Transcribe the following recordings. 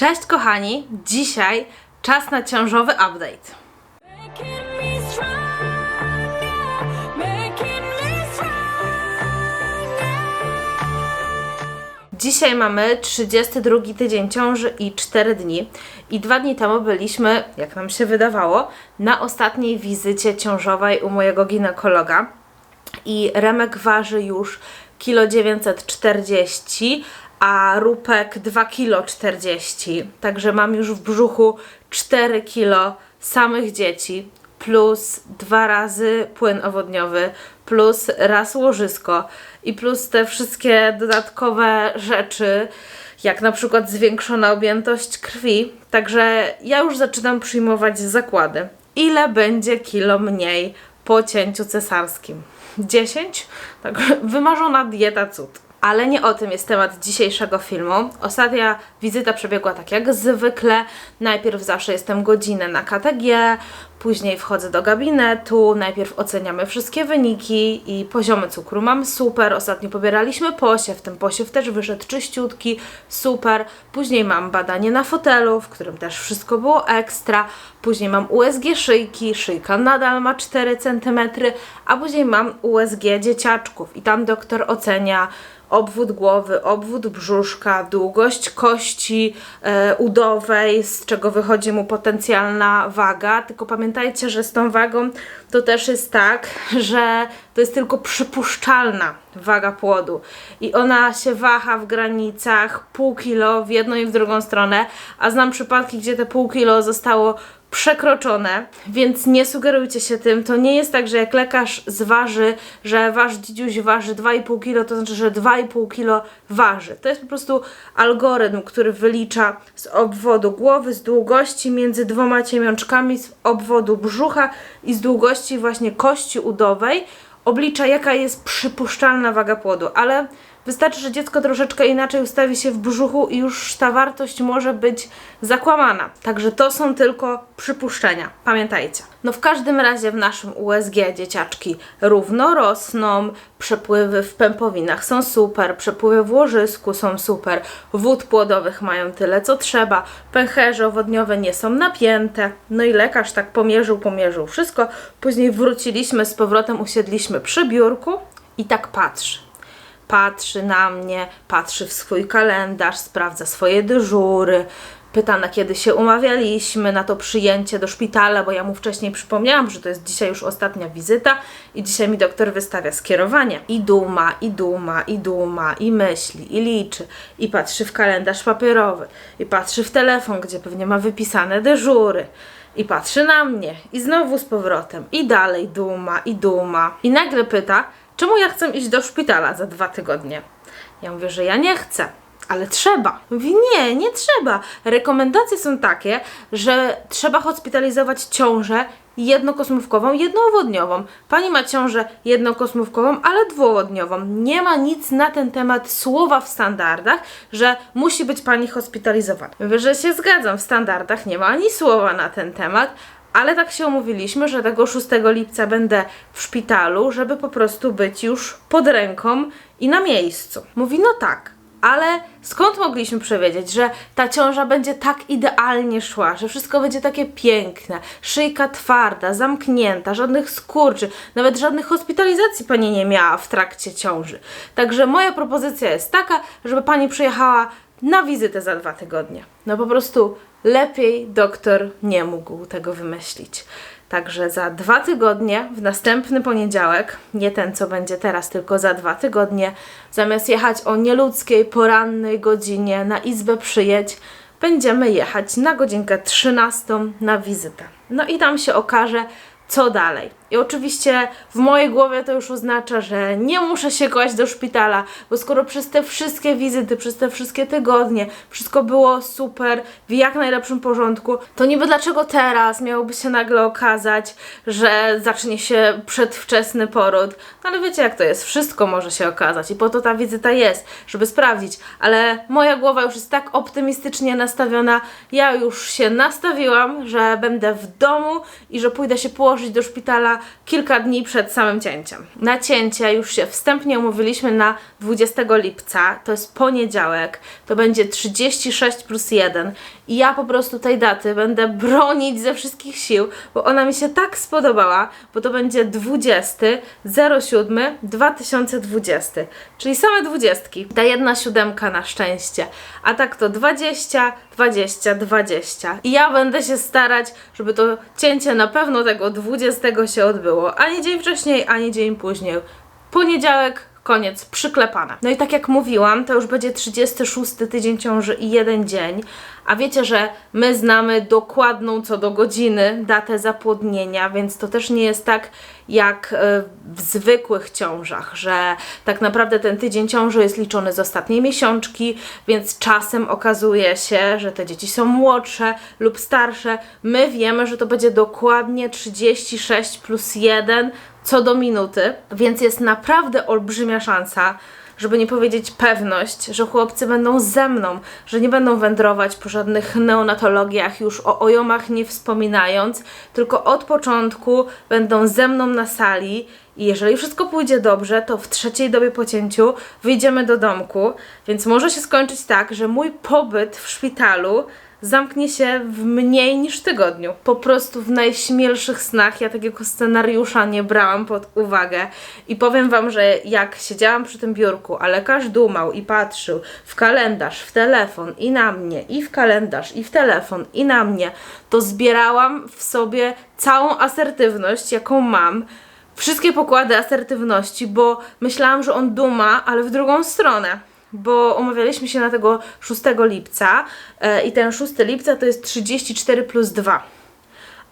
Cześć kochani, dzisiaj czas na ciążowy update. Dzisiaj mamy 32 tydzień ciąży i 4 dni. I dwa dni temu byliśmy, jak nam się wydawało, na ostatniej wizycie ciążowej u mojego ginekologa. I Remek waży już kilo 940, a Rupek 2 kilo 40. Także mam już w brzuchu 4 kilo samych dzieci plus dwa razy płyn owodniowy, plus raz łożysko i plus te wszystkie dodatkowe rzeczy, jak na przykład zwiększona objętość krwi. Także ja już zaczynam przyjmować zakłady. Ile będzie kilo mniej po cięciu cesarskim? 10? Tak, wymarzona dieta cud. Ale nie o tym jest temat dzisiejszego filmu. Ostatnia wizyta przebiegła tak jak zwykle. Najpierw zawsze jestem godzinę na KTG, później wchodzę do gabinetu, najpierw oceniamy wszystkie wyniki i poziomy cukru mam super. Ostatnio pobieraliśmy posiew, ten posiew też wyszedł czyściutki, super. Później mam badanie na fotelu, w którym też wszystko było ekstra. Później mam USG szyjki, szyjka nadal ma 4 cm, a później mam USG dzieciaczków i tam doktor ocenia obwód głowy, obwód brzuszka, długość kości e, udowej, z czego wychodzi mu potencjalna waga. Tylko pamiętajcie, że z tą wagą to też jest tak, że to jest tylko przypuszczalna waga płodu i ona się waha w granicach pół kilo w jedną i w drugą stronę, a znam przypadki, gdzie te pół kilo zostało przekroczone, więc nie sugerujcie się tym. To nie jest tak, że jak lekarz zważy, że wasz dzidziuś waży 2,5 kg, to znaczy, że 2,5 kg waży. To jest po prostu algorytm, który wylicza z obwodu głowy, z długości między dwoma ciemiączkami, z obwodu brzucha i z długości właśnie kości udowej, oblicza jaka jest przypuszczalna waga płodu, ale Wystarczy, że dziecko troszeczkę inaczej ustawi się w brzuchu i już ta wartość może być zakłamana. Także to są tylko przypuszczenia. Pamiętajcie. No w każdym razie w naszym USG dzieciaczki równo rosną, przepływy w pępowinach są super, przepływy w łożysku są super, wód płodowych mają tyle co trzeba, pęcherze owodniowe nie są napięte. No i lekarz tak pomierzył, pomierzył wszystko. Później wróciliśmy z powrotem, usiedliśmy przy biurku i tak patrzy patrzy na mnie, patrzy w swój kalendarz, sprawdza swoje dyżury, pyta na kiedy się umawialiśmy, na to przyjęcie do szpitala, bo ja mu wcześniej przypomniałam, że to jest dzisiaj już ostatnia wizyta i dzisiaj mi doktor wystawia skierowanie. I duma, i duma, i duma, i myśli, i liczy, i patrzy w kalendarz papierowy, i patrzy w telefon, gdzie pewnie ma wypisane dyżury. I patrzy na mnie, i znowu z powrotem, i dalej duma, i duma. I nagle pyta, czemu ja chcę iść do szpitala za dwa tygodnie? Ja mówię, że ja nie chcę, ale trzeba. Mówi, nie, nie trzeba. Rekomendacje są takie, że trzeba hospitalizować ciążę jednokosmówkową, jednoowodniową. Pani ma ciążę jednokosmówkową, ale dwuowodniową. Nie ma nic na ten temat słowa w standardach, że musi być pani hospitalizowana. Mówię, że się zgadzam, w standardach nie ma ani słowa na ten temat, ale tak się umówiliśmy, że tego 6 lipca będę w szpitalu, żeby po prostu być już pod ręką i na miejscu. Mówi, no tak, ale skąd mogliśmy przewiedzieć, że ta ciąża będzie tak idealnie szła, że wszystko będzie takie piękne, szyjka twarda, zamknięta, żadnych skurczy, nawet żadnych hospitalizacji pani nie miała w trakcie ciąży. Także moja propozycja jest taka, żeby pani przyjechała na wizytę za dwa tygodnie. No po prostu lepiej doktor nie mógł tego wymyślić. Także za dwa tygodnie, w następny poniedziałek, nie ten co będzie teraz, tylko za dwa tygodnie, zamiast jechać o nieludzkiej porannej godzinie na izbę przyjedź, będziemy jechać na godzinkę 13 na wizytę. No i tam się okaże, co dalej. I oczywiście w mojej głowie to już oznacza, że nie muszę się kłaść do szpitala, bo skoro przez te wszystkie wizyty, przez te wszystkie tygodnie wszystko było super, w jak najlepszym porządku, to niby dlaczego teraz miałoby się nagle okazać, że zacznie się przedwczesny poród? No ale wiecie jak to jest, wszystko może się okazać i po to ta wizyta jest, żeby sprawdzić, ale moja głowa już jest tak optymistycznie nastawiona, ja już się nastawiłam, że będę w domu i że pójdę się położyć do szpitala kilka dni przed samym cięciem. Na cięcie już się wstępnie umówiliśmy na 20 lipca, to jest poniedziałek, to będzie 36 plus 1 i ja po prostu tej daty będę bronić ze wszystkich sił, bo ona mi się tak spodobała, bo to będzie 20 07 2020, czyli same dwudziestki. Ta jedna siódemka na szczęście, a tak to 20, 20, 20. I ja będę się starać, żeby to cięcie na pewno tego 20 się odbyło, ani dzień wcześniej, ani dzień później. Poniedziałek, koniec, przyklepane. No i tak jak mówiłam, to już będzie 36 tydzień ciąży i jeden dzień. A wiecie, że my znamy dokładną co do godziny datę zapłodnienia, więc to też nie jest tak jak e, w zwykłych ciążach, że tak naprawdę ten tydzień ciąży jest liczony z ostatniej miesiączki, więc czasem okazuje się, że te dzieci są młodsze lub starsze. My wiemy, że to będzie dokładnie 36 plus 1 co do minuty, więc jest naprawdę olbrzymia szansa, żeby nie powiedzieć pewność, że chłopcy będą ze mną, że nie będą wędrować po żadnych neonatologiach, już o ojomach nie wspominając, tylko od początku będą ze mną na sali i jeżeli wszystko pójdzie dobrze, to w trzeciej dobie po cięciu wyjdziemy do domku, więc może się skończyć tak, że mój pobyt w szpitalu zamknie się w mniej niż tygodniu. Po prostu w najśmielszych snach. Ja takiego scenariusza nie brałam pod uwagę. I powiem Wam, że jak siedziałam przy tym biurku, a lekarz dumał i patrzył w kalendarz, w telefon i na mnie, i w kalendarz, i w telefon, i na mnie, to zbierałam w sobie całą asertywność, jaką mam, wszystkie pokłady asertywności, bo myślałam, że on duma, ale w drugą stronę bo umawialiśmy się na tego 6 lipca e, i ten 6 lipca to jest 34 plus 2.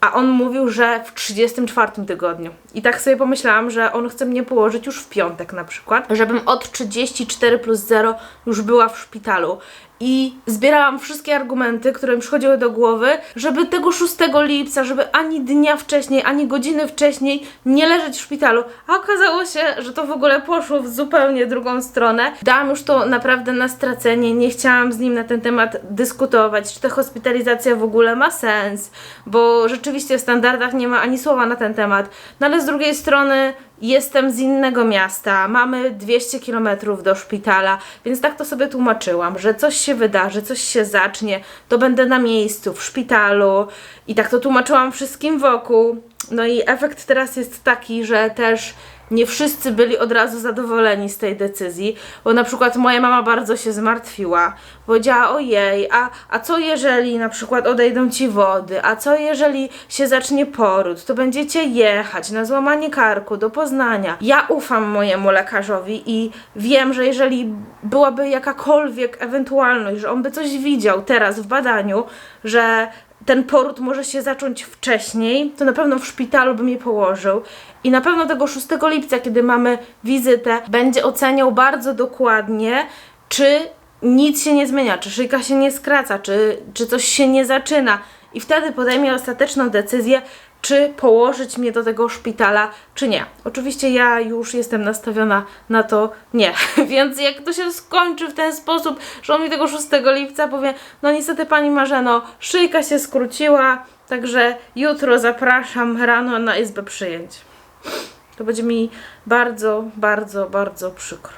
A on mówił, że w 34 tygodniu. I tak sobie pomyślałam, że on chce mnie położyć już w piątek na przykład, żebym od 34 plus 0 już była w szpitalu. I zbierałam wszystkie argumenty, które mi przychodziły do głowy, żeby tego 6 lipca, żeby ani dnia wcześniej, ani godziny wcześniej nie leżeć w szpitalu. A okazało się, że to w ogóle poszło w zupełnie drugą stronę. Dałam już to naprawdę na stracenie, nie chciałam z nim na ten temat dyskutować, czy ta hospitalizacja w ogóle ma sens, bo rzeczywiście w standardach nie ma ani słowa na ten temat. No ale z drugiej strony jestem z innego miasta, mamy 200 km do szpitala, więc tak to sobie tłumaczyłam, że coś się wydarzy, coś się zacznie, to będę na miejscu, w szpitalu. I tak to tłumaczyłam wszystkim wokół. No i efekt teraz jest taki, że też nie wszyscy byli od razu zadowoleni z tej decyzji, bo na przykład moja mama bardzo się zmartwiła. Powiedziała, ojej, a, a co jeżeli na przykład odejdą ci wody, a co jeżeli się zacznie poród, to będziecie jechać na złamanie karku do Poznania. Ja ufam mojemu lekarzowi i wiem, że jeżeli byłaby jakakolwiek ewentualność, że on by coś widział teraz w badaniu, że ten poród może się zacząć wcześniej, to na pewno w szpitalu by mnie położył. I na pewno tego 6 lipca, kiedy mamy wizytę, będzie oceniał bardzo dokładnie, czy nic się nie zmienia, czy szyjka się nie skraca, czy, czy coś się nie zaczyna. I wtedy podejmie ostateczną decyzję, czy położyć mnie do tego szpitala, czy nie. Oczywiście ja już jestem nastawiona na to nie, więc jak to się skończy w ten sposób, że on mi tego 6 lipca powie, no niestety pani Marzeno, szyjka się skróciła, także jutro zapraszam rano na izbę przyjęć. To będzie mi bardzo, bardzo, bardzo przykro.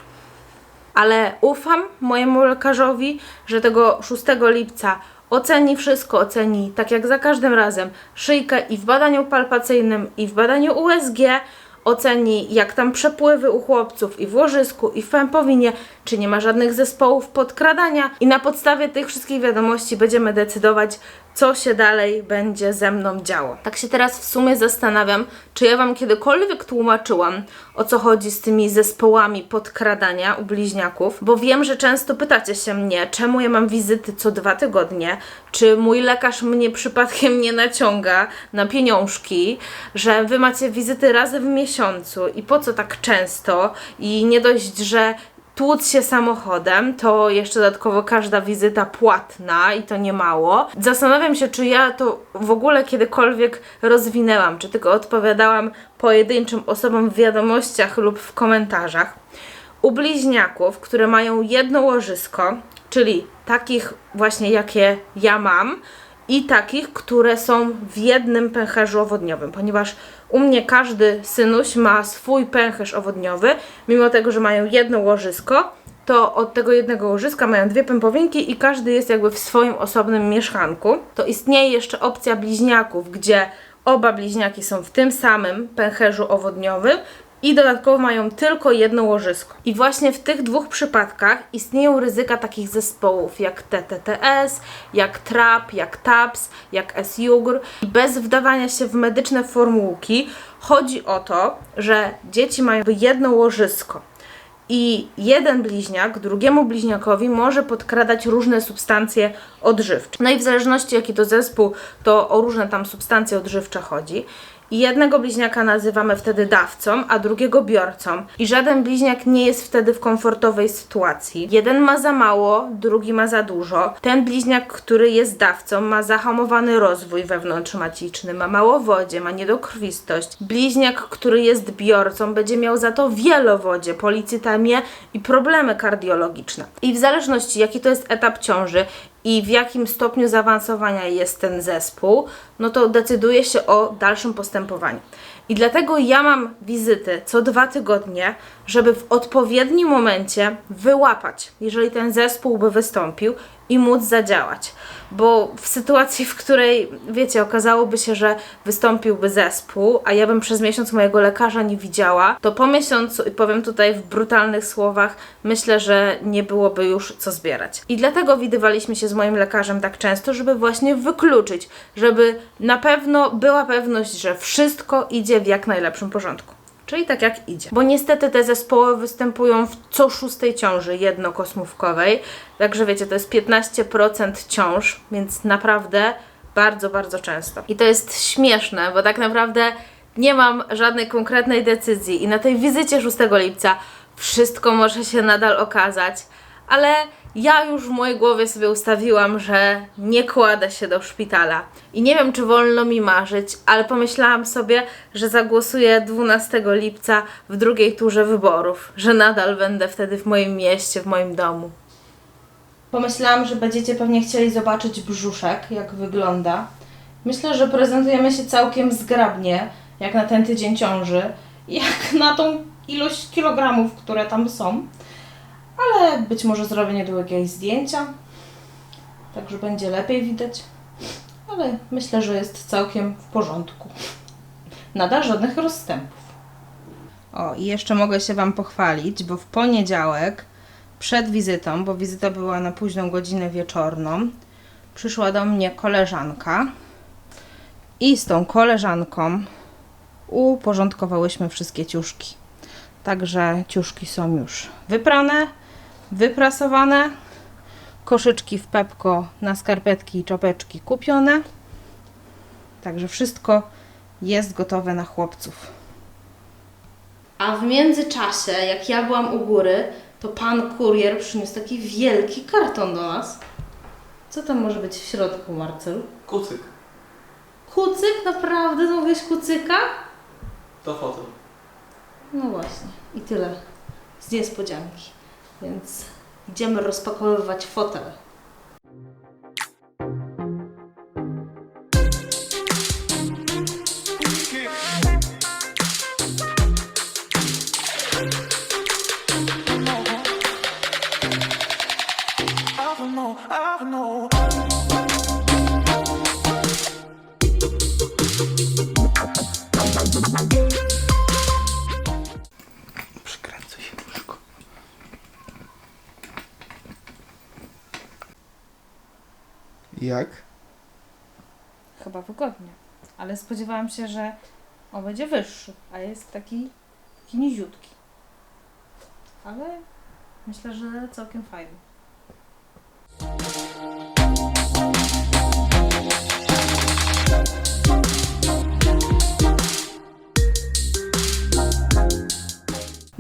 Ale ufam mojemu lekarzowi, że tego 6 lipca oceni wszystko, oceni tak jak za każdym razem szyjkę i w badaniu palpacyjnym, i w badaniu USG, oceni jak tam przepływy u chłopców i w łożysku, i w pępowinie, czy nie ma żadnych zespołów podkradania i na podstawie tych wszystkich wiadomości będziemy decydować, co się dalej będzie ze mną działo. Tak się teraz w sumie zastanawiam, czy ja Wam kiedykolwiek tłumaczyłam, o co chodzi z tymi zespołami podkradania u bliźniaków, bo wiem, że często pytacie się mnie, czemu ja mam wizyty co dwa tygodnie, czy mój lekarz mnie przypadkiem nie naciąga na pieniążki, że Wy macie wizyty razy w miesiącu i po co tak często i nie dość, że tłuc się samochodem, to jeszcze dodatkowo każda wizyta płatna i to nie mało. Zastanawiam się, czy ja to w ogóle kiedykolwiek rozwinęłam, czy tylko odpowiadałam pojedynczym osobom w wiadomościach lub w komentarzach. U bliźniaków, które mają jedno łożysko, czyli takich właśnie jakie ja mam, i takich, które są w jednym pęcherzu owodniowym, ponieważ u mnie każdy synuś ma swój pęcherz owodniowy, mimo tego, że mają jedno łożysko, to od tego jednego łożyska mają dwie pępowinki i każdy jest jakby w swoim osobnym mieszkanku. To istnieje jeszcze opcja bliźniaków, gdzie oba bliźniaki są w tym samym pęcherzu owodniowym i dodatkowo mają tylko jedno łożysko. I właśnie w tych dwóch przypadkach istnieją ryzyka takich zespołów jak TTTS, jak TRAP, jak TAPS, jak S-JUGR. I bez wdawania się w medyczne formułki chodzi o to, że dzieci mają jedno łożysko i jeden bliźniak drugiemu bliźniakowi może podkradać różne substancje odżywcze. No i w zależności jaki to zespół, to o różne tam substancje odżywcze chodzi. Jednego bliźniaka nazywamy wtedy dawcą, a drugiego biorcą. I żaden bliźniak nie jest wtedy w komfortowej sytuacji. Jeden ma za mało, drugi ma za dużo. Ten bliźniak, który jest dawcą, ma zahamowany rozwój wewnątrzmaciczny, ma mało wodzie, ma niedokrwistość. Bliźniak, który jest biorcą, będzie miał za to wielowodzie, policytemię i problemy kardiologiczne. I w zależności jaki to jest etap ciąży i w jakim stopniu zaawansowania jest ten zespół, no to decyduje się o dalszym postępowaniu. I dlatego ja mam wizyty co dwa tygodnie, żeby w odpowiednim momencie wyłapać, jeżeli ten zespół by wystąpił i móc zadziałać. Bo w sytuacji, w której, wiecie, okazałoby się, że wystąpiłby zespół, a ja bym przez miesiąc mojego lekarza nie widziała, to po miesiącu, i powiem tutaj w brutalnych słowach, myślę, że nie byłoby już co zbierać. I dlatego widywaliśmy się z moim lekarzem tak często, żeby właśnie wykluczyć, żeby na pewno była pewność, że wszystko idzie w jak najlepszym porządku. Czyli tak jak idzie. Bo niestety te zespoły występują w co szóstej ciąży jednokosmówkowej. Także wiecie, to jest 15% ciąż, więc naprawdę bardzo, bardzo często. I to jest śmieszne, bo tak naprawdę nie mam żadnej konkretnej decyzji i na tej wizycie 6 lipca wszystko może się nadal okazać, ale ja już w mojej głowie sobie ustawiłam, że nie kładę się do szpitala. I nie wiem, czy wolno mi marzyć, ale pomyślałam sobie, że zagłosuję 12 lipca w drugiej turze wyborów, że nadal będę wtedy w moim mieście, w moim domu. Pomyślałam, że będziecie pewnie chcieli zobaczyć brzuszek, jak wygląda. Myślę, że prezentujemy się całkiem zgrabnie, jak na ten tydzień ciąży, jak na tą ilość kilogramów, które tam są. Ale być może zrobię niedługo jakieś zdjęcia, także będzie lepiej widać. Ale myślę, że jest całkiem w porządku. Nadal żadnych rozstępów. O, i jeszcze mogę się Wam pochwalić, bo w poniedziałek przed wizytą, bo wizyta była na późną godzinę wieczorną, przyszła do mnie koleżanka i z tą koleżanką uporządkowałyśmy wszystkie ciuszki. Także ciuszki są już wyprane, wyprasowane, koszyczki w Pepko na skarpetki i czapeczki kupione. Także wszystko jest gotowe na chłopców. A w międzyczasie, jak ja byłam u góry, to pan kurier przyniósł taki wielki karton do nas. Co tam może być w środku, Marcel? Kucyk. Kucyk? Naprawdę zamówiłeś kucyka? To fotel. No właśnie, i tyle z niespodzianki. Więc idziemy rozpakowywać fotel. I know, I know. Wygodnie, ale spodziewałam się, że on będzie wyższy, a jest taki, taki niziutki. Ale myślę, że całkiem fajny.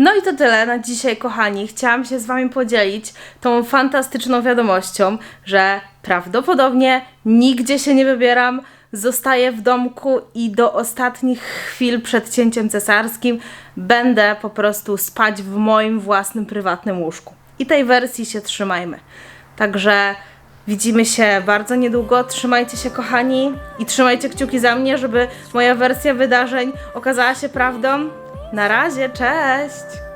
No i to tyle na dzisiaj, kochani. Chciałam się z Wami podzielić tą fantastyczną wiadomością, że prawdopodobnie nigdzie się nie wybieram, zostaję w domku i do ostatnich chwil przed cięciem cesarskim będę po prostu spać w moim własnym prywatnym łóżku. I tej wersji się trzymajmy. Także Widzimy się bardzo niedługo. Trzymajcie się, kochani, i trzymajcie kciuki za mnie, żeby moja wersja wydarzeń okazała się prawdą. Na razie, cześć!